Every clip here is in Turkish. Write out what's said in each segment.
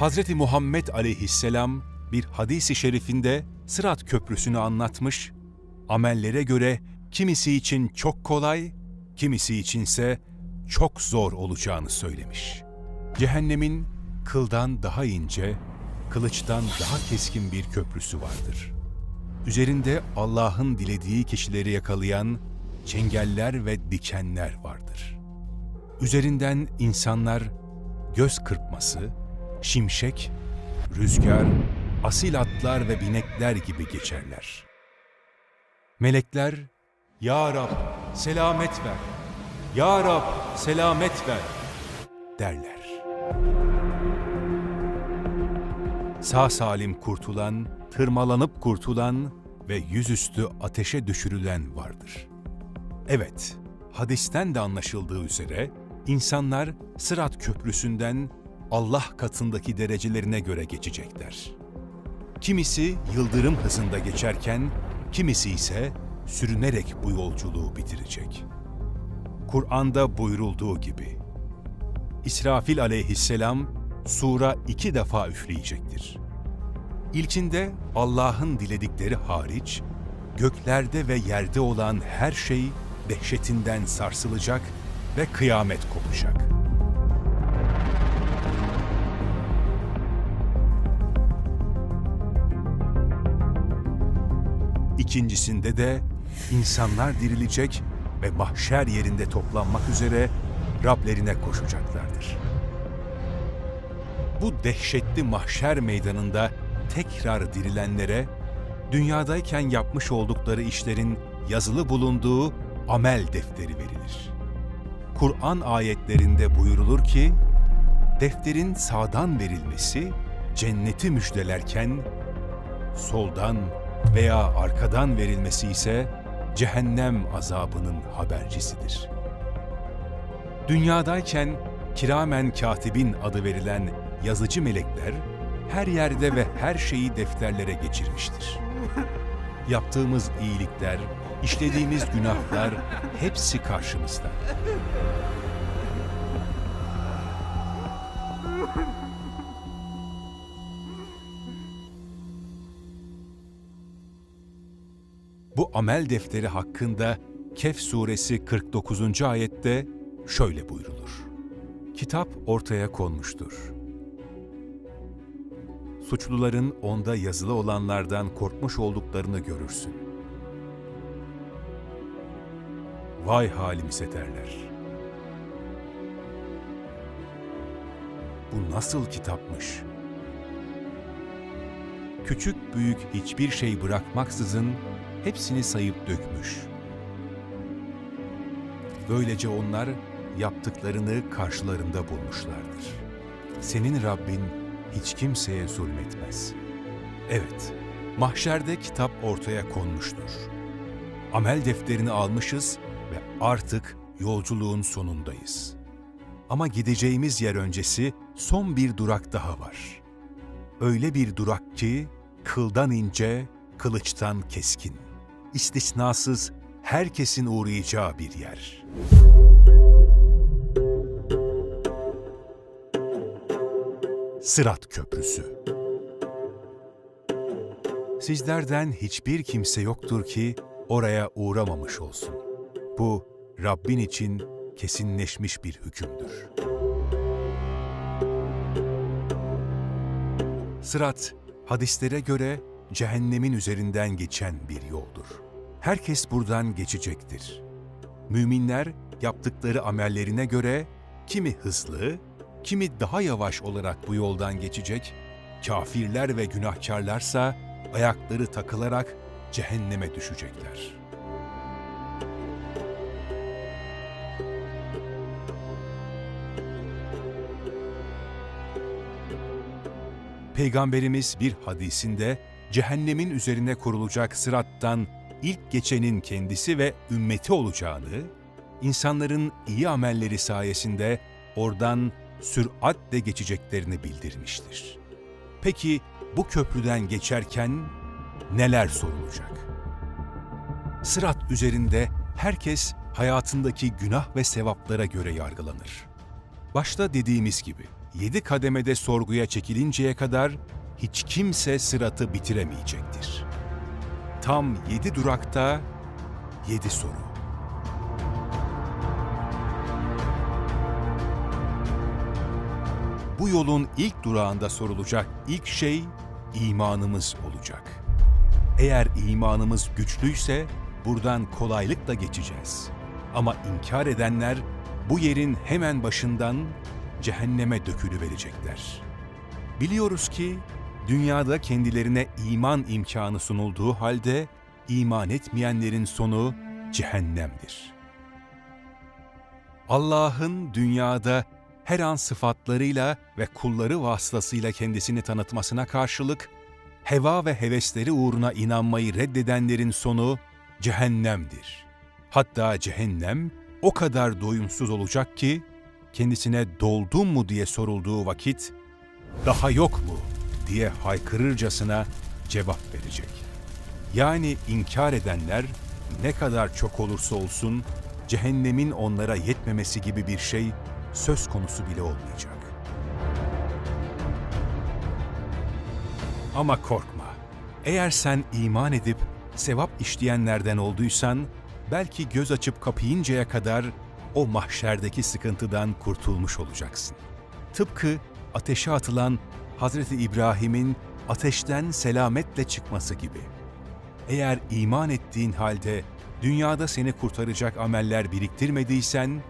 Hazreti Muhammed aleyhisselam bir hadisi şerifinde Sırat Köprüsü'nü anlatmış, amellere göre kimisi için çok kolay, kimisi içinse çok zor olacağını söylemiş. Cehennemin kıldan daha ince, kılıçtan daha keskin bir köprüsü vardır. Üzerinde Allah'ın dilediği kişileri yakalayan çengeller ve dikenler vardır. Üzerinden insanlar göz kırpması, şimşek, rüzgar, asil atlar ve binekler gibi geçerler. Melekler, Ya Rab selamet ver, Ya Rab selamet ver derler. Sağ salim kurtulan, tırmalanıp kurtulan ve yüzüstü ateşe düşürülen vardır. Evet, hadisten de anlaşıldığı üzere insanlar Sırat Köprüsü'nden Allah katındaki derecelerine göre geçecekler. Kimisi yıldırım hızında geçerken, kimisi ise sürünerek bu yolculuğu bitirecek. Kur'an'da buyurulduğu gibi, İsrafil aleyhisselam sura iki defa üfleyecektir. İlkinde Allah'ın diledikleri hariç, göklerde ve yerde olan her şey dehşetinden sarsılacak ve kıyamet kopacak. İkincisinde de insanlar dirilecek ve mahşer yerinde toplanmak üzere Rablerine koşacaklardır. Bu dehşetli mahşer meydanında tekrar dirilenlere, dünyadayken yapmış oldukları işlerin yazılı bulunduğu amel defteri verilir. Kur'an ayetlerinde buyurulur ki, defterin sağdan verilmesi cenneti müjdelerken, soldan veya arkadan verilmesi ise cehennem azabının habercisidir. Dünyadayken kiramen katibin adı verilen yazıcı melekler her yerde ve her şeyi defterlere geçirmiştir. Yaptığımız iyilikler, işlediğimiz günahlar hepsi karşımızda. Amel defteri hakkında Kehf suresi 49. ayette şöyle buyrulur. Kitap ortaya konmuştur. Suçluların onda yazılı olanlardan korkmuş olduklarını görürsün. Vay halimize derler. Bu nasıl kitapmış? Küçük büyük hiçbir şey bırakmaksızın hepsini sayıp dökmüş. Böylece onlar yaptıklarını karşılarında bulmuşlardır. Senin Rabbin hiç kimseye zulmetmez. Evet, mahşerde kitap ortaya konmuştur. Amel defterini almışız ve artık yolculuğun sonundayız. Ama gideceğimiz yer öncesi son bir durak daha var. Öyle bir durak ki kıldan ince, kılıçtan keskin. İstisnasız herkesin uğrayacağı bir yer. Sırat Köprüsü Sizlerden hiçbir kimse yoktur ki oraya uğramamış olsun. Bu Rabbin için kesinleşmiş bir hükümdür. Sırat, hadislere göre cehennemin üzerinden geçen bir yoldur. Herkes buradan geçecektir. Müminler yaptıkları amellerine göre kimi hızlı, kimi daha yavaş olarak bu yoldan geçecek, kafirler ve günahkarlarsa ayakları takılarak cehenneme düşecekler. Peygamberimiz bir hadisinde cehennemin üzerine kurulacak sırattan ilk geçenin kendisi ve ümmeti olacağını, insanların iyi amelleri sayesinde oradan süratle geçeceklerini bildirmiştir. Peki bu köprüden geçerken neler sorulacak? Sırat üzerinde herkes hayatındaki günah ve sevaplara göre yargılanır. Başta dediğimiz gibi yedi kademede sorguya çekilinceye kadar hiç kimse sıratı bitiremeyecektir. Tam yedi durakta yedi soru. Bu yolun ilk durağında sorulacak ilk şey imanımız olacak. Eğer imanımız güçlüyse buradan kolaylıkla geçeceğiz. Ama inkar edenler bu yerin hemen başından cehenneme dökülüverecekler. Biliyoruz ki dünyada kendilerine iman imkanı sunulduğu halde iman etmeyenlerin sonu cehennemdir. Allah'ın dünyada her an sıfatlarıyla ve kulları vasıtasıyla kendisini tanıtmasına karşılık, heva ve hevesleri uğruna inanmayı reddedenlerin sonu cehennemdir. Hatta cehennem o kadar doyumsuz olacak ki, kendisine doldun mu diye sorulduğu vakit, daha yok mu diye haykırırcasına cevap verecek. Yani inkar edenler ne kadar çok olursa olsun cehennemin onlara yetmemesi gibi bir şey söz konusu bile olmayacak. Ama korkma. Eğer sen iman edip sevap işleyenlerden olduysan, belki göz açıp kapayıncaya kadar o mahşerdeki sıkıntıdan kurtulmuş olacaksın. Tıpkı ateşe atılan Hazreti İbrahim'in ateşten selametle çıkması gibi. Eğer iman ettiğin halde dünyada seni kurtaracak ameller biriktirmediysen,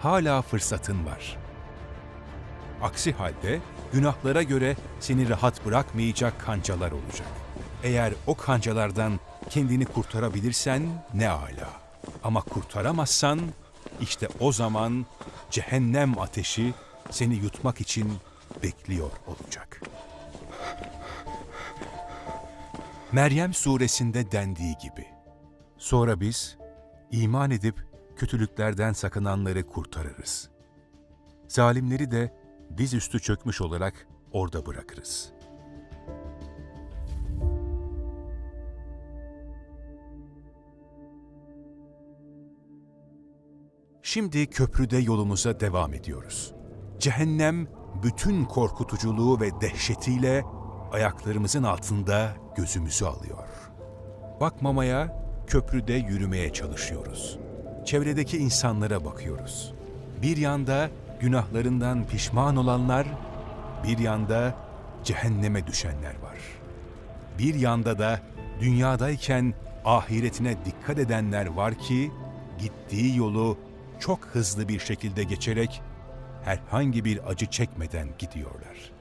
hala fırsatın var. Aksi halde günahlara göre seni rahat bırakmayacak kancalar olacak. Eğer o kancalardan kendini kurtarabilirsen ne ala. Ama kurtaramazsan işte o zaman cehennem ateşi seni yutmak için bekliyor olacak. Meryem suresinde dendiği gibi. Sonra biz iman edip kötülüklerden sakınanları kurtarırız. Zalimleri de dizüstü çökmüş olarak orada bırakırız. Şimdi köprüde yolumuza devam ediyoruz. Cehennem bütün korkutuculuğu ve dehşetiyle ayaklarımızın altında gözümüzü alıyor. Bakmamaya, köprüde yürümeye çalışıyoruz. Çevredeki insanlara bakıyoruz. Bir yanda günahlarından pişman olanlar, bir yanda cehenneme düşenler var. Bir yanda da dünyadayken ahiretine dikkat edenler var ki gittiği yolu çok hızlı bir şekilde geçerek herhangi bir acı çekmeden gidiyorlar.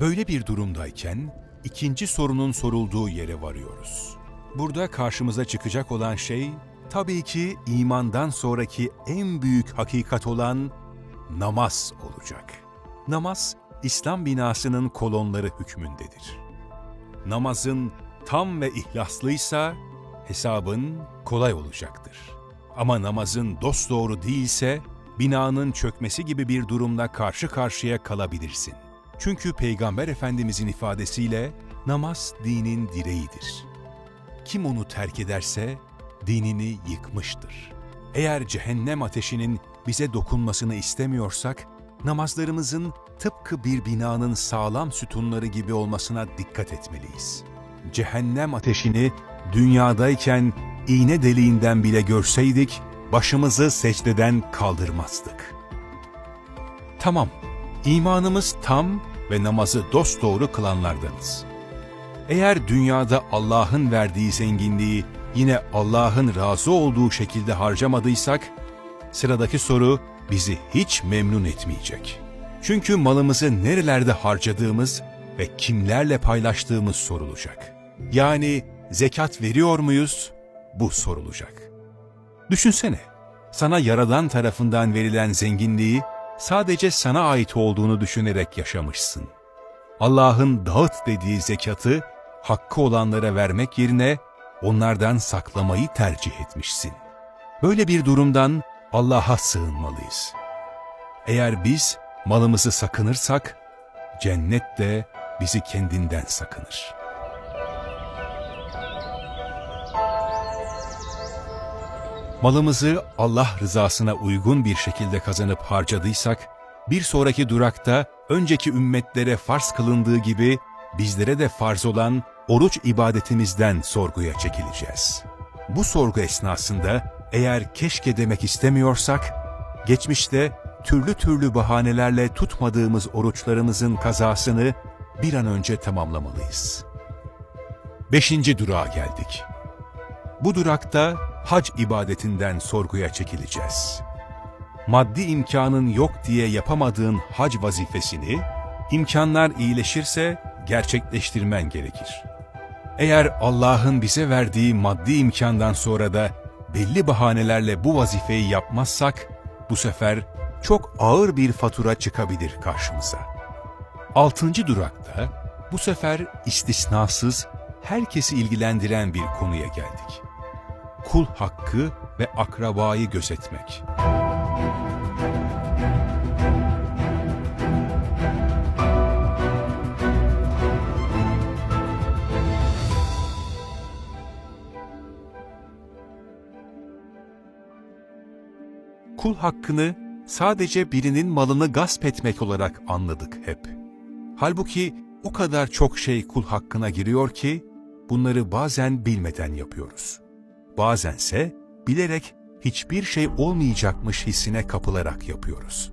Böyle bir durumdayken ikinci sorunun sorulduğu yere varıyoruz. Burada karşımıza çıkacak olan şey tabii ki imandan sonraki en büyük hakikat olan namaz olacak. Namaz İslam binasının kolonları hükmündedir. Namazın tam ve ihlaslıysa hesabın kolay olacaktır. Ama namazın dosdoğru değilse binanın çökmesi gibi bir durumla karşı karşıya kalabilirsin. Çünkü Peygamber Efendimizin ifadesiyle namaz dinin direğidir. Kim onu terk ederse dinini yıkmıştır. Eğer cehennem ateşinin bize dokunmasını istemiyorsak, namazlarımızın tıpkı bir binanın sağlam sütunları gibi olmasına dikkat etmeliyiz. Cehennem ateşini dünyadayken iğne deliğinden bile görseydik, başımızı secdeden kaldırmazdık. Tamam, imanımız tam ve namazı dosdoğru kılanlardanız. Eğer dünyada Allah'ın verdiği zenginliği yine Allah'ın razı olduğu şekilde harcamadıysak, sıradaki soru bizi hiç memnun etmeyecek. Çünkü malımızı nerelerde harcadığımız ve kimlerle paylaştığımız sorulacak. Yani zekat veriyor muyuz? Bu sorulacak. Düşünsene, sana Yaradan tarafından verilen zenginliği sadece sana ait olduğunu düşünerek yaşamışsın. Allah'ın dağıt dediği zekatı hakkı olanlara vermek yerine onlardan saklamayı tercih etmişsin. Böyle bir durumdan Allah'a sığınmalıyız. Eğer biz malımızı sakınırsak, cennet de bizi kendinden sakınır. Malımızı Allah rızasına uygun bir şekilde kazanıp harcadıysak, bir sonraki durakta önceki ümmetlere farz kılındığı gibi bizlere de farz olan oruç ibadetimizden sorguya çekileceğiz. Bu sorgu esnasında eğer keşke demek istemiyorsak, geçmişte türlü türlü bahanelerle tutmadığımız oruçlarımızın kazasını bir an önce tamamlamalıyız. Beşinci durağa geldik. Bu durakta hac ibadetinden sorguya çekileceğiz. Maddi imkanın yok diye yapamadığın hac vazifesini, imkanlar iyileşirse gerçekleştirmen gerekir. Eğer Allah'ın bize verdiği maddi imkandan sonra da belli bahanelerle bu vazifeyi yapmazsak, bu sefer çok ağır bir fatura çıkabilir karşımıza. Altıncı durakta bu sefer istisnasız herkesi ilgilendiren bir konuya geldik. Kul hakkı ve akrabayı gözetmek. Kul hakkını sadece birinin malını gasp etmek olarak anladık hep. Halbuki o kadar çok şey kul hakkına giriyor ki bunları bazen bilmeden yapıyoruz. Bazense bilerek hiçbir şey olmayacakmış hissine kapılarak yapıyoruz.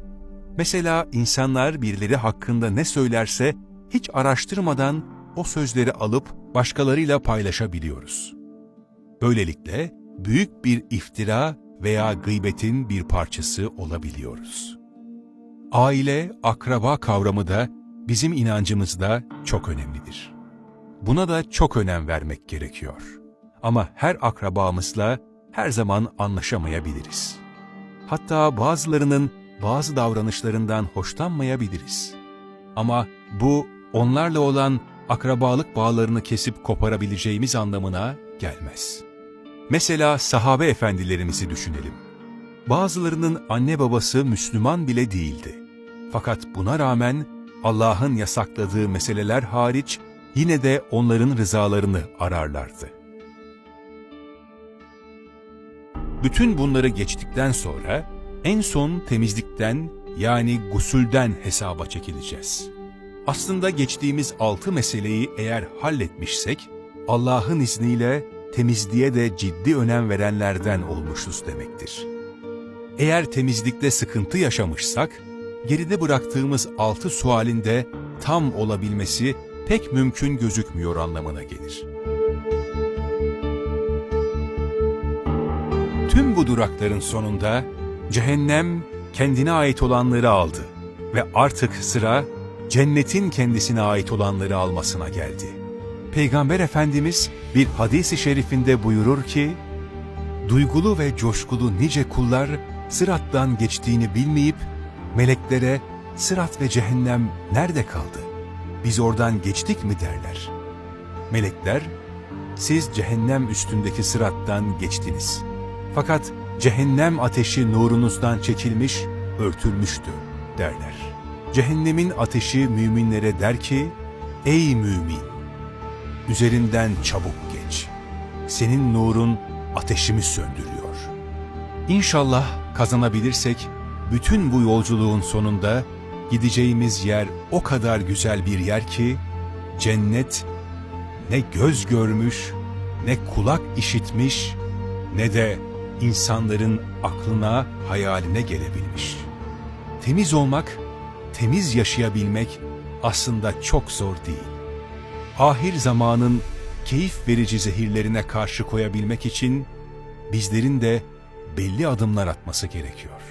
Mesela insanlar birileri hakkında ne söylerse hiç araştırmadan o sözleri alıp başkalarıyla paylaşabiliyoruz. Böylelikle büyük bir iftira veya gıybetin bir parçası olabiliyoruz. Aile, akraba kavramı da bizim inancımızda çok önemlidir. Buna da çok önem vermek gerekiyor. Ama her akrabamızla her zaman anlaşamayabiliriz. Hatta bazılarının bazı davranışlarından hoşlanmayabiliriz. Ama bu onlarla olan akrabalık bağlarını kesip koparabileceğimiz anlamına gelmez. Mesela sahabe efendilerimizi düşünelim. Bazılarının anne babası Müslüman bile değildi. Fakat buna rağmen Allah'ın yasakladığı meseleler hariç yine de onların rızalarını ararlardı. Bütün bunları geçtikten sonra en son temizlikten yani gusülden hesaba çekileceğiz. Aslında geçtiğimiz altı meseleyi eğer halletmişsek Allah'ın izniyle temizliğe de ciddi önem verenlerden olmuşuz demektir. Eğer temizlikte sıkıntı yaşamışsak, geride bıraktığımız altı sualin de tam olabilmesi pek mümkün gözükmüyor anlamına gelir. Tüm bu durakların sonunda cehennem kendine ait olanları aldı ve artık sıra cennetin kendisine ait olanları almasına geldi. Peygamber Efendimiz bir hadisi şerifinde buyurur ki, Duygulu ve coşkulu nice kullar sırattan geçtiğini bilmeyip meleklere sırat ve cehennem nerede kaldı? Biz oradan geçtik mi derler. Melekler, siz cehennem üstündeki sırattan geçtiniz. Fakat cehennem ateşi nurunuzdan çekilmiş, örtülmüştü derler. Cehennemin ateşi müminlere der ki, Ey mümin! Üzerinden çabuk geç. Senin nurun ateşimi söndürüyor. İnşallah kazanabilirsek, bütün bu yolculuğun sonunda gideceğimiz yer o kadar güzel bir yer ki, cennet ne göz görmüş, ne kulak işitmiş, ne de insanların aklına, hayaline gelebilmiş. Temiz olmak, temiz yaşayabilmek aslında çok zor değil. Ahir zamanın keyif verici zehirlerine karşı koyabilmek için bizlerin de belli adımlar atması gerekiyor.